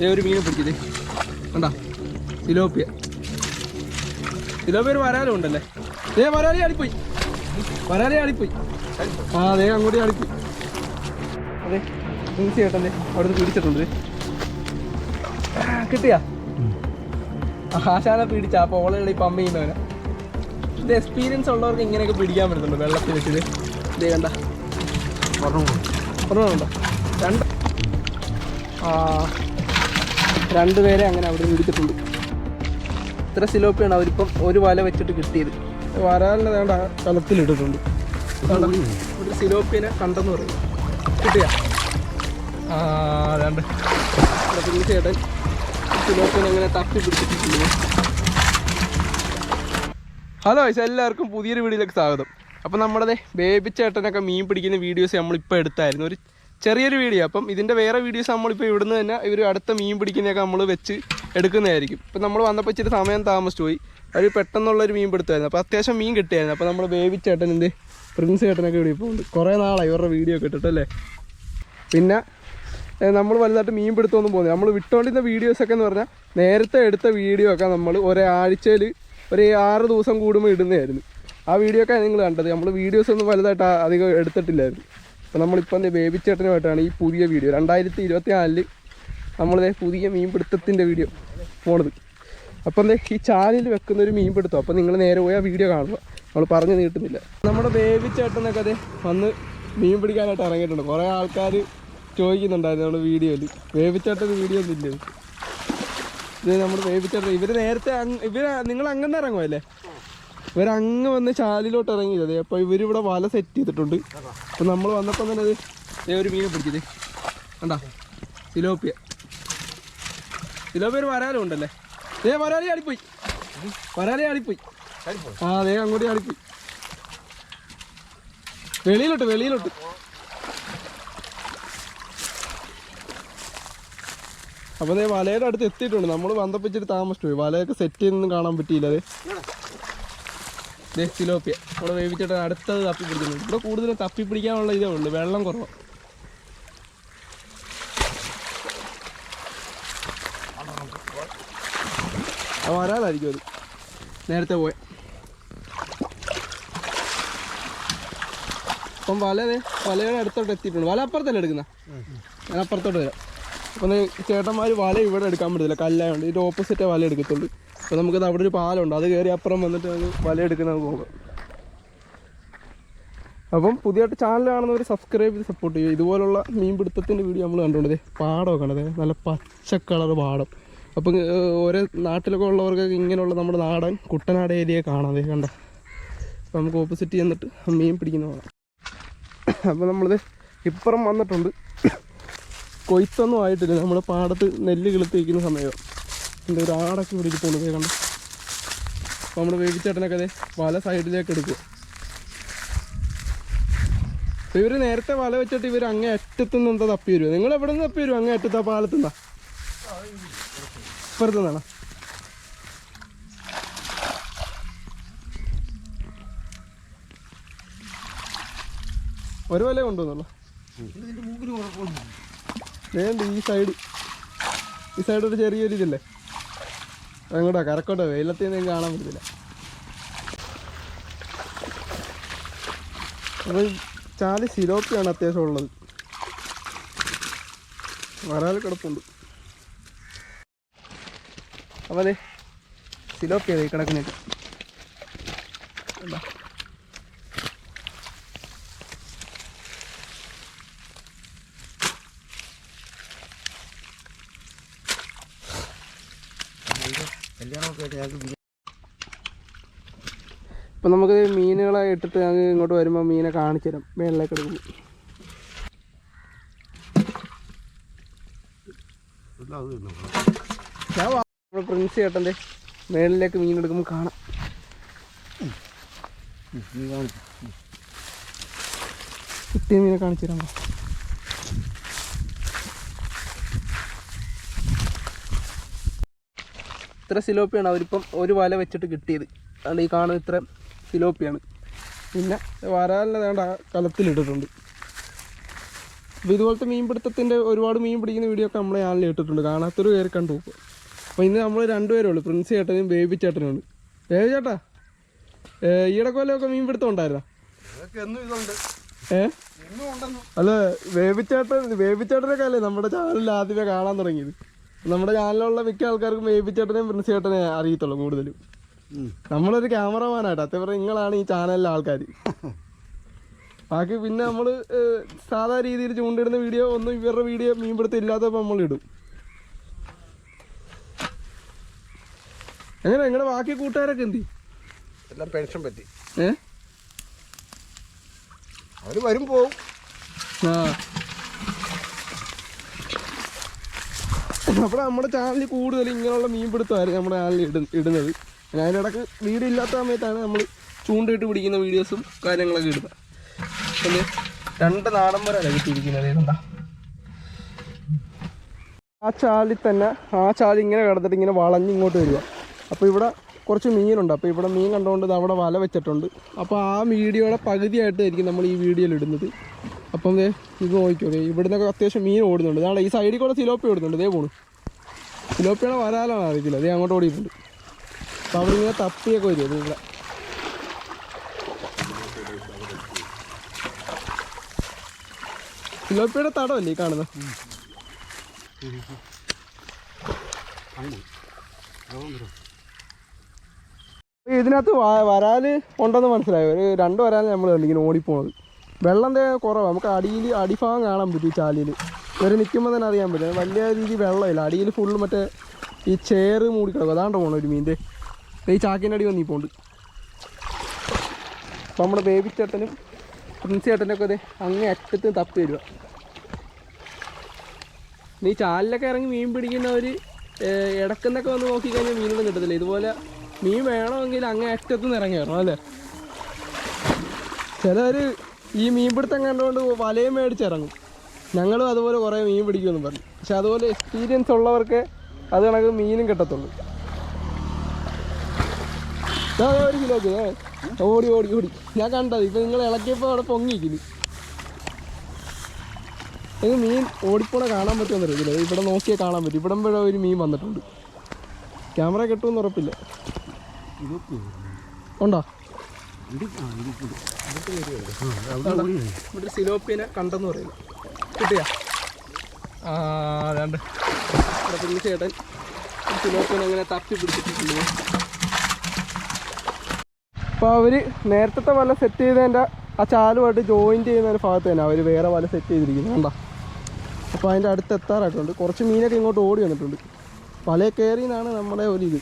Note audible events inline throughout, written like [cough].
ദേ ഒരു മീനെ പിടിച്ചത് കണ്ടാ? സിലോപ്പിയ. സിലോപ്പിയ ഒരു വരാലും ഉണ്ടല്ലേ? ഏ വരാലി ആടിപ്പോയി. വരാലി ആടിപ്പോയി. ആ അതെ അങ്ങോട്ട് ആടിപ്പോയി. അതെ തീർച്ചയായിട്ടല്ലേ അവിടുന്ന് പിടിച്ചിട്ടുണ്ട്. ആ, കിട്ടിയാ ആശാനെ പിടിച്ച. അപ്പൊ ഓളെ പമ്പ ചെയ്യുന്നവനെ. ഇത് എക്സ്പീരിയൻസ് ഉള്ളവർക്ക് ഇങ്ങനെയൊക്കെ പിടിക്കാൻ പറ്റുന്നുണ്ട് വെള്ളത്തിൽ വെച്ചിട്ട് ഇതേ കണ്ട. പറഞ്ഞോ. രണ്ട് ആ രണ്ട് പേരെ അങ്ങനെ അവിടെ പിടിച്ചിട്ടുണ്ട്. ഇത്ര സിലോപ്പിയാണ് അവരിപ്പം ഒരു വല വെച്ചിട്ട് കിട്ടിയത്. വരാലിനെ വേണ്ട കളത്തിലിട്ടിട്ടുണ്ട് ഇട്ടിട്ടുണ്ട് ഒരു സിലോപ്പിനെ കണ്ടെന്ന് പറയും കിട്ടിയ? അതാണ്ട് ചേട്ടൻ സിലോപ്പിനെ തട്ടി പിടിച്ചിട്ടുണ്ട്. ഹലോ ഗൈസ് എല്ലാവർക്കും പുതിയൊരു വീഡിയോയിലേക്ക് സ്വാഗതം. അപ്പോൾ നമ്മുടെ ബേബി ചേട്ടനൊക്കെ മീൻ പിടിക്കുന്ന വീഡിയോസ് നമ്മളിപ്പോൾ എടുത്തായിരുന്നു. ഒരു ചെറിയൊരു വീഡിയോ അപ്പം ഇതിന്റെ വേറെ വീഡിയോസ് നമ്മളിപ്പോൾ ഇവിടുന്ന് തന്നെ ഇവർ അടുത്ത മീൻ പിടിക്കുന്നതൊക്കെ നമ്മൾ വെച്ച് എടുക്കുന്നതായിരിക്കും. ഇപ്പം നമ്മൾ വന്നപ്പോൾ ഇച്ചിരി സമയം താമസിച്ചു പോയി അവർ പെട്ടെന്നുള്ളൊരു മീൻ പിടുത്തമായിരുന്നു. അപ്പോൾ അത്യാവശ്യം മീൻ കിട്ടിയായിരുന്നു. അപ്പോൾ നമ്മൾ ബേബി ചേട്ടൻ എന്ത്? പ്രിൻസ് ചേട്ടനൊക്കെ ഇവിടെ ഇപ്പോൾ കുറേ നാളായി ഇവരുടെ വീഡിയോ ഒക്കെ പിന്നെ നമ്മൾ വലുതായിട്ട് മീൻ പിടുത്തമൊന്നും പോകുന്നത് നമ്മൾ വിട്ടുകൊണ്ടിരുന്ന വീഡിയോസൊക്കെ എന്ന് പറഞ്ഞാൽ നേരത്തെ എടുത്ത വീഡിയോ ഒക്കെ നമ്മൾ ഒരാഴ്ചയിൽ ഒരു ആറ് ദിവസം കൂടുമ്പോൾ ഇടുന്നതായിരുന്നു. ആ വീഡിയോ ഒക്കെ നിങ്ങൾ കണ്ടത്. നമ്മൾ വീഡിയോസ് ഒന്നും വലുതായിട്ട് അധികം എടുത്തിട്ടില്ലായിരുന്നു. അപ്പോൾ നമ്മളിപ്പോൾ എന്താ ബേബി ചേട്ടനുമായിട്ടാണ് ഈ പുതിയ വീഡിയോ രണ്ടായിരത്തി ഇരുപത്തി നാലിൽ നമ്മളിതേ പുതിയ മീൻപിടുത്തത്തിന്റെ വീഡിയോ പോണത്. അപ്പം എന്താ ഈ ചാനലിൽ വെക്കുന്ന ഒരു മീൻ പിടുത്തം അപ്പം നിങ്ങൾ നേരെ പോയി ആ വീഡിയോ കാണുക. നമ്മൾ പറഞ്ഞു നീട്ടുന്നില്ല. നമ്മുടെ ബേബി ചേട്ടനൊക്കെ അതെ വന്ന് മീൻ പിടിക്കാനായിട്ട് ഇറങ്ങിയിട്ടുണ്ട്. കുറേ ആൾക്കാർ ചോദിക്കുന്നുണ്ടായിരുന്നു നമ്മുടെ വീഡിയോയിൽ ബേബി ചേട്ടൻ വീഡിയോ ഒന്നും ഇല്ല? ഇത് നമ്മുടെ ബേബി ചേട്ടൻ ഇവർ നേരത്തെ ഇവർ നിങ്ങൾ അങ്ങനെ ഇറങ്ങുമല്ലേ ഇവരങ്ങ് വന്ന് ചാലിലോട്ട് ഇറങ്ങിയത് അപ്പോൾ ഇവരിവിടെ വല സെറ്റ് ചെയ്തിട്ടുണ്ട്. അപ്പോൾ നമ്മൾ വന്നപ്പോൾ തന്നെ അത് ഒരു മീനെ പിടിച്ചത്. കണ്ടാ? സിലോപ്പിയ. സിലോപ്പിയ ഒരു വരാലും ഉണ്ടല്ലേ? ഏ വരാലി ആടിപ്പോയി വരാലി ആടിപ്പോയി ആ അതേ അങ്ങോട്ട് ആടിപ്പോയി വെളിയിലോട്ട് വെളിയിലോട്ട്. അപ്പോൾ വലയുടെ അടുത്ത് എത്തിയിട്ടുണ്ട്. നമ്മൾ വന്നപ്പിച്ചിട്ട് താമസിച്ചു പോയി. വലയൊക്കെ സെറ്റ് ചെയ്യുന്നൊന്നും കാണാൻ പറ്റിയില്ല അതെ ദേ സിലോപ്പിയ ഇവിടെ വേവിച്ചിട്ട് അടുത്തത് തപ്പി പിടിക്കുന്നുണ്ട് ഇവിടെ കൂടുതലും തപ്പി പിടിക്കാനുള്ള ഇതേ ഉള്ളൂ. വെള്ളം കുറവാണ് വരാതായിരിക്കും അത്. നേരത്തെ പോയ. അപ്പം വല വലയുടെ അടുത്തോട്ട് എത്തിയിട്ടുണ്ട്. വല അപ്പുറത്തല്ലേ എടുക്കുന്ന? ഞാൻ അപ്പുറത്തോട്ട് വരാം. അപ്പം ചേട്ടന്മാർ വല ഇവിടെ എടുക്കാൻ പറ്റത്തില്ല. കല്ലായതുകൊണ്ട് ഇതിന്റെ ഓപ്പോസിറ്റേ വല എടുക്കത്തുള്ളൂ. അപ്പോൾ നമുക്കത് അവിടെ ഒരു പാലമുണ്ട്. അത് കയറി അപ്പുറം വന്നിട്ട് നമുക്ക് വലയെടുക്കുന്ന നമുക്ക് പോകാം അപ്പം പുതിയതായിട്ട് ചാനൽ കാണുന്നവർ സബ്സ്ക്രൈബ് ചെയ്ത് സപ്പോർട്ട് ചെയ്യുക. ഇതുപോലുള്ള മീൻ പിടുത്തത്തിന്റെ വീഡിയോ നമ്മൾ കണ്ടുകൊണ്ടത് പാടമൊക്കെ കണ്ടത് നല്ല പച്ച കളർ പാടം. അപ്പം ഓരോ നാട്ടിലൊക്കെ ഉള്ളവർക്ക് ഇങ്ങനെയുള്ള നമ്മുടെ നാടൻ കുട്ടനാട് ഏരിയ കാണാതെ കണ്ട? അപ്പം നമുക്ക് ഓപ്പോസിറ്റ് ചെന്നിട്ട് മീൻ പിടിക്കുന്ന കാണാം. അപ്പോൾ നമ്മളിത് ഇപ്പുറം വന്നിട്ടുണ്ട്. കൊയ്ത്തൊന്നും ആയിട്ടില്ല. നമ്മുടെ പാടത്ത് നെല്ല് കിളുത്തിരിക്കുന്ന സമയമാണ് എന്റെ ഒരു ആടൊക്കെ ഇവിടെ ദേ കണ്ടോ? അപ്പോൾ നമ്മുടെ വേവിച്ചേട്ടനൊക്കെ അതെ വല സൈഡിലേക്ക് അപ്പോൾ ഇവർ നേരത്തെ വല വെച്ചിട്ട് ഇവർ അങ്ങേ അറ്റത്തുനിന്ന് എന്താ തപ്പി വരുമോ നിങ്ങൾ എവിടെ നിന്ന് തപ്പി വരുമോ അങ്ങേ അറ്റത്ത് ആ പാലത്തുനിന്നാ ഒരു വല കൊണ്ടുവന്നുള്ളൂ. വേണ്ട ഈ സൈഡ്? ഈ സൈഡ് ഒരു ചെറിയൊരു ഇതില്ലേ അങ്ങോട്ടോ കരക്കോട്ടോ വെയിലത്തിൽ നിന്ന് കാണാൻ പറ്റത്തില്ല. അപ്പോൾ ഈ ചാൽ സിലോപ്പിയാണ് അത്യാവശ്യം ഉള്ളത്. വരാൽ കിടപ്പുണ്ട്. അപ്പോൾ അതെ സിലോപ്പിയാണ് കിടക്കുന്നൊക്കെ എന്താ ഇപ്പം നമുക്ക് മീനുകളെ ഇട്ടിട്ട് അങ്ങ് ഇങ്ങോട്ട് വരുമ്പോൾ മീനെ കാണിച്ചു തരാം മേളിലേക്ക് എടുക്കുന്നു പ്രിൻസ് ചേട്ടന്റെ മേളിലേക്ക് മീൻ എടുക്കുമ്പോൾ കാണാം. കിട്ടിയ മീനെ കാണിച്ചു തരാം ഇത്ര സിലോപ്പിയാണ് അവരിപ്പം ഒരു വല വെച്ചിട്ട് കിട്ടിയത്. അതുകൊണ്ട് ഈ കാണുന്ന ഇത്ര സിലോപ്പിയാണ്. പിന്നെ വരാലിനെ ആ കലത്തിലിട്ടിട്ടുണ്ട്. അപ്പോൾ ഇതുപോലത്തെ മീൻപിടുത്തത്തിന്റെ ഒരുപാട് മീൻ പിടിക്കുന്ന വീഡിയോ ഒക്കെ നമ്മളെ ചാനലിൽ ഇട്ടിട്ടുണ്ട്. കാണാത്തൊരു പേര് കണ്ടു പോകും അപ്പോൾ ഇന്ന് നമ്മൾ രണ്ടുപേരേ ഉള്ളൂ. പ്രിൻസ് ചേട്ടനും ബേബി ചേട്ടനും ഉണ്ട് ബേബി ചേട്ടാ ഈടക്കൊല്ലമൊക്കെ കൊല്ലമൊക്കെ മീൻ പിടുത്തം ഉണ്ടായിരുന്നോ ഏഹ് അല്ല വേവിച്ചേട്ടൻ വേവിച്ചേട്ടനൊക്കെ അല്ലേ നമ്മുടെ ചാനലിൽ ആദ്യമേ കാണാൻ തുടങ്ങിയത്? നമ്മുടെ ചാനലിലുള്ള മിക്ക ആൾക്കാർക്കും ബേബിച്ചേട്ടനെയും പ്രിൻസ് ചേട്ടനെ അറിയത്തുള്ളൂ കൂടുതലും. നമ്മളൊരു ക്യാമറമാനായിട്ട് പറഞ്ഞാൽ നിങ്ങളാണ് ഈ ചാനലിലെ ആൾക്കാർ ബാക്കി പിന്നെ നമ്മൾ സാധാ രീതിയിൽ ചൂണ്ടിടുന്ന വീഡിയോ ഒന്നും ഇവരുടെ വീഡിയോ മീൻപിടുത്തം ഇല്ലാത്തപ്പോൾ നമ്മൾ ഇടും. എങ്ങനെ നിങ്ങളുടെ ബാക്കി കൂട്ടുകാരൊക്കെ എന്തി? എല്ലാം പെൻഷൻ പറ്റി. ഏ? അവർ വരും പോവും. ആ. [laughs] അപ്പോൾ നമ്മുടെ ചാനലിൽ കൂടുതൽ ഇങ്ങനെയുള്ള മീൻ പിടുത്തമായിരുന്നു നമ്മുടെ ചാനലിൽ ഇട ഇടുന്നത്. ഞാൻ വീഡിയോ ഇല്ലാത്ത സമയത്താണ് നമ്മൾ ചൂണ്ടയിട്ട് പിടിക്കുന്ന വീഡിയോസും കാര്യങ്ങളൊക്കെ ഇടുന്നത്. പിന്നെ രണ്ട് നാടൻ വരെ കിട്ടിയിരിക്കുന്നത്? ഏതാ ആ ചാലിൽ തന്നെ ആ ചാലി ഇങ്ങനെ കിടന്നിട്ട് ഇങ്ങനെ വളഞ്ഞ് ഇങ്ങോട്ട് വരിക. അപ്പോൾ ഇവിടെ കുറച്ച് മീനുണ്ട്. അപ്പോൾ ഇവിടെ മീൻ കണ്ടുകൊണ്ട് അവിടെ വല വെച്ചിട്ടുണ്ട്. അപ്പോൾ ആ വീഡിയോയുടെ പകുതിയായിട്ടായിരിക്കും നമ്മൾ ഈ വീഡിയോയിൽ ഇടുന്നത്. അപ്പം ഇത് നോക്കിക്കോ ഇവിടുന്നൊക്കെ അത്യാവശ്യം മീൻ ഓടുന്നുണ്ട്. ഇതാണ് ഈ സൈഡിൽ കൂടെ സിലോപ്പി ഓടുന്നുണ്ട്. ഇതേ പോണു. സിലോപ്പിയുടെ വരാലാണ് അറിയത്തില്ല. അത് അങ്ങോട്ട് ഓടിയിട്ടുണ്ട്. അപ്പോൾ അവിടെ ഇങ്ങനെ തപ്പിയൊക്കെ വരും. നിങ്ങളെ സിലോപ്പിയുടെ തടമല്ലേ ഈ കാണുന്നത് അപ്പൊ ഇതിനകത്ത് വരാൽ ഉണ്ടെന്ന് മനസ്സിലായി. ഒരു രണ്ട് വരാൽ നമ്മൾ ഇങ്ങനെ ഓടിപ്പോണത്. വെള്ളം കുറവാണ് നമുക്ക് അടിയിൽ അടിഭാഗം കാണാൻ പറ്റും ചാലിയിൽ ഇവർ നിൽക്കുമ്പോൾ തന്നെ അറിയാൻ പറ്റില്ല വലിയ രീതി വെള്ളമില്ല. അടിയിൽ ഫുള്ള് മറ്റേ ഈ ചേറ് മൂടി കിടക്കും. അതാണ്ട് പോകണം ഒരു മീന്റെ ഈ ചാക്കിന്റെ അടി വന്നീ പോണ്ട്. അപ്പം നമ്മുടെ ബേബി ചേട്ടനും പ്രിൻസ് ചേട്ടനൊക്കെ അതെ അങ്ങേ അറ്റത്ത് തപ്പി വരിക. ഈ ചാലിലൊക്കെ ഇറങ്ങി മീൻ പിടിക്കുന്നവർ ഇടക്കുന്നൊക്കെ വന്ന് നോക്കിക്കഴിഞ്ഞാൽ മീനൊന്നും കിട്ടത്തില്ല. ഇതുപോലെ മീൻ വേണമെങ്കിൽ അങ്ങേ അറ്റത്ത് നിന്ന് ഇറങ്ങി വരണം അല്ലേ? ചിലർ ഈ മീൻപിടുത്തം കണ്ടുകൊണ്ട് വലയും മേടിച്ചിറങ്ങും ഞങ്ങളും അതുപോലെ കുറേ മീൻ പിടിക്കുമെന്ന് പറഞ്ഞു. പക്ഷെ അതുപോലെ എക്സ്പീരിയൻസ് ഉള്ളവർക്ക് അത് കണക്ക് മീനും കിട്ടത്തുള്ളൂ. ഒരു കിലോ ഒക്കെ, ഓടി ഓടി ഓടി. ഞാൻ കണ്ടത് ഇപ്പം നിങ്ങൾ ഇളക്കിയപ്പോൾ അവിടെ പൊങ്ങിക്കുന്നു ഇത് മീൻ ഓടിപ്പോണ കാണാൻ പറ്റുമെന്ന് അറിയത്തില്ല ഇത് ഇവിടെ നോക്കിയാൽ കാണാൻ പറ്റും. ഇവിടെ ഇവിടെ ഒരു മീൻ വന്നിട്ടുണ്ട്. ക്യാമറ കിട്ടുമെന്ന് ഉറപ്പില്ല. ഉണ്ടോ? സിലോപ്പിനെ കണ്ടെന്ന് പറയുന്നു. കിട്ടിയ? ആ അതാണ്ട് ഇവിടെ പിന്നെ ചേട്ടൻ അങ്ങനെ തപ്പി പിടിച്ചിട്ടുണ്ട്. അപ്പോൾ അവർ നേരത്തെ വല്ല സെറ്റ് ചെയ്തതിന്റെ ആ ചാലുമായിട്ട് ജോയിൻ ചെയ്യുന്ന ഒരു ഭാഗത്ത് തന്നെ. അവർ വേറെ വല സെറ്റ് ചെയ്തിരിക്കുന്നത് കണ്ടോ? അപ്പോൾ അതിന്റെ അടുത്ത് എത്താറായിട്ടുണ്ട്. കുറച്ച് മീനൊക്കെ ഇങ്ങോട്ട് ഓടി വന്നിട്ടുണ്ട്. വലയെ കയറി നമ്മുടെ ഒരു ഇത്.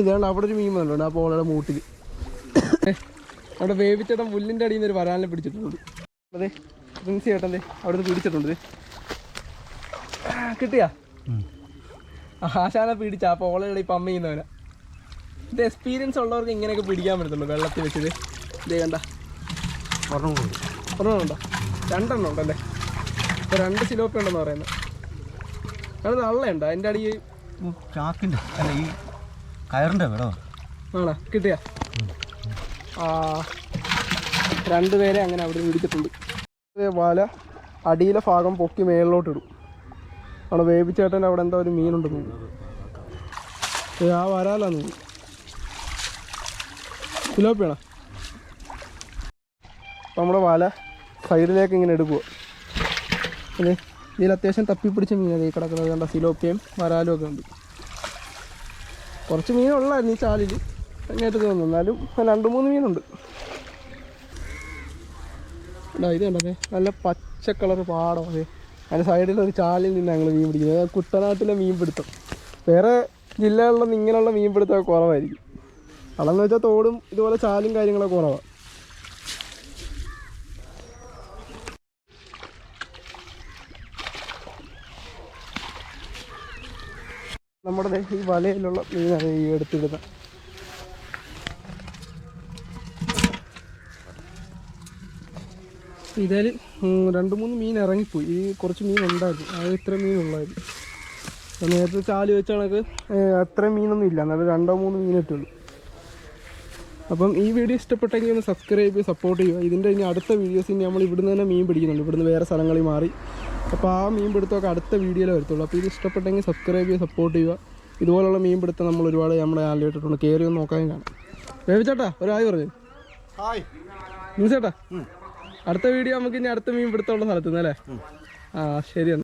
ഇതാണ് അവിടെ ഒരു മീൻ വന്നിട്ടുണ്ട് ആ പോളയുടെ മൂട്ടിൽ. അവിടെ വേവിച്ചേട്ടൻ പുല്ലിന്റെ അടിയിൽ നിന്ന് ഒരു വരാലിനെ പിടിച്ചിട്ടുണ്ട്. അതെ പ്രിൻസി ചേട്ടന്റെ അവിടെ നിന്ന് പിടിച്ചിട്ടുണ്ട് കിട്ടിയാ? ആശാനെ പിടിച്ച ആ പോളയുടെ ഇപ്പം അമ്മ ചെയ്യുന്നവനാ. ഇത് എക്സ്പീരിയൻസ് ഉള്ളവർക്ക് ഇങ്ങനെയൊക്കെ പിടിക്കാൻ പറ്റത്തുള്ളൂ വെള്ളത്തിൽ വെച്ചത് ഇതേ കണ്ട. ഒരെണ്ണമുണ്ടോ രണ്ടെണ്ണം ഉണ്ടല്ലേ ഇപ്പോൾ രണ്ട് സിലോപ്പി ഉണ്ടെന്ന് പറയുന്നത് അത് തള്ളയുണ്ടോ അതിന്റെ അടിയിൽ ചാക്കിന്റെ അല്ല ഈ കയറിന്റെ വേണോ ആണോ? കിട്ടിയ? രണ്ടുപേരെ അങ്ങനെ അവിടെ പിടിച്ചിട്ടുണ്ട് വല അടിയിലെ ഭാഗം പൊക്കി മേളിലോട്ട് ഇടും. അവിടെ വേവിച്ചേട്ടൻ അവിടെ എന്താ ഒരു ഏ, ആ വരാലാന്ന് തോന്നുന്നു. ഫിലോപ്പിയാണോ നമ്മുടെ വല സൈഡിലേക്ക് ഇങ്ങനെ എടുക്കുക ഇതിൽ അത്യാവശ്യം തപ്പിപ്പിടിച്ച മീനാണ് ഈ കിടക്കുന്നത്. കണ്ട? സിലോപ്പിയും വരാലും ഒക്കെ ഉണ്ട്. കുറച്ച് മീനുള്ളായിരുന്നു ഈ ചാലിൽ അങ്ങോട്ട് തോന്നുന്നു എന്നാലും രണ്ട് മൂന്ന് മീനുണ്ട്. ഇതാ കണ്ടേ നല്ല പച്ച കളർ പാടം അതെ അതിന്റെ സൈഡിൽ ഒരു ചാലിൽ നിന്ന് ഞങ്ങൾ മീൻ പിടിക്കുന്നത് കുട്ടനാട്ടിലെ മീൻ പിടുത്തം വേറെ ജില്ലകളിലൊന്നും ഇങ്ങനെയുള്ള മീൻ പിടുത്തമൊക്കെ കുറവായിരിക്കും. അളന്ന് വെച്ചാൽ തോടും ഇതുപോലെ ചാലും കാര്യങ്ങളൊക്കെ കുറവാണ് നമ്മുടെ ഈ വലയിലുള്ള മീനാണ് ഈ എടുത്തിടുന്നത് ഇതിൽ രണ്ട് മൂന്ന് മീൻ ഇറങ്ങിപ്പോയി. ഈ കുറച്ച് മീൻ ഉണ്ടായിരുന്നു. അത് ഇത്ര മീൻ ഉള്ളായിരുന്നു. നേരത്തെ ചാൽ വെച്ച കണക്ക് ഏഹ്, മീനൊന്നും ഇല്ല. എന്നാലും രണ്ടോ മൂന്ന് മീനിട്ടേ ഉള്ളൂ അപ്പം ഈ വീഡിയോ ഇഷ്ടപ്പെട്ടെങ്കിൽ ഒന്ന് സബ്സ്ക്രൈബ് ചെയ്ത് സപ്പോർട്ട് ചെയ്യുക. ഇതിന്റെ ഇനി അടുത്ത വീഡിയോസ് ഇനി നമ്മൾ ഇവിടുന്ന് തന്നെ മീൻ പിടിക്കുന്നുണ്ട്. ഇവിടുന്ന് വേറെ സ്ഥലങ്ങളിൽ മാറി അപ്പോൾ ആ മീൻ പിടുത്തമൊക്കെ അടുത്ത വീഡിയോയിൽ വരത്തുള്ളൂ. അപ്പോൾ ഇത് ഇഷ്ടപ്പെട്ടെങ്കിൽ സബ്സ്ക്രൈബ് ചെയ്യുക സപ്പോർട്ട് ചെയ്യുക. ഇതുപോലുള്ള മീൻ പിടുത്തം നമ്മൾ ഒരുപാട് നമ്മുടെ ഇട്ടിട്ടുണ്ട്. കയറി ഒന്ന് നോക്കാൻ കാണാം. വേവിച്ചേട്ടാ ഒരായി പറഞ്ഞു. ഹായ്. ചേട്ടാ അടുത്ത വീഡിയോ നമുക്ക് ഇനി അടുത്ത മീൻ പിടുത്തമുള്ള സ്ഥലത്തുനിന്ന് അല്ലേ? ആ ശരി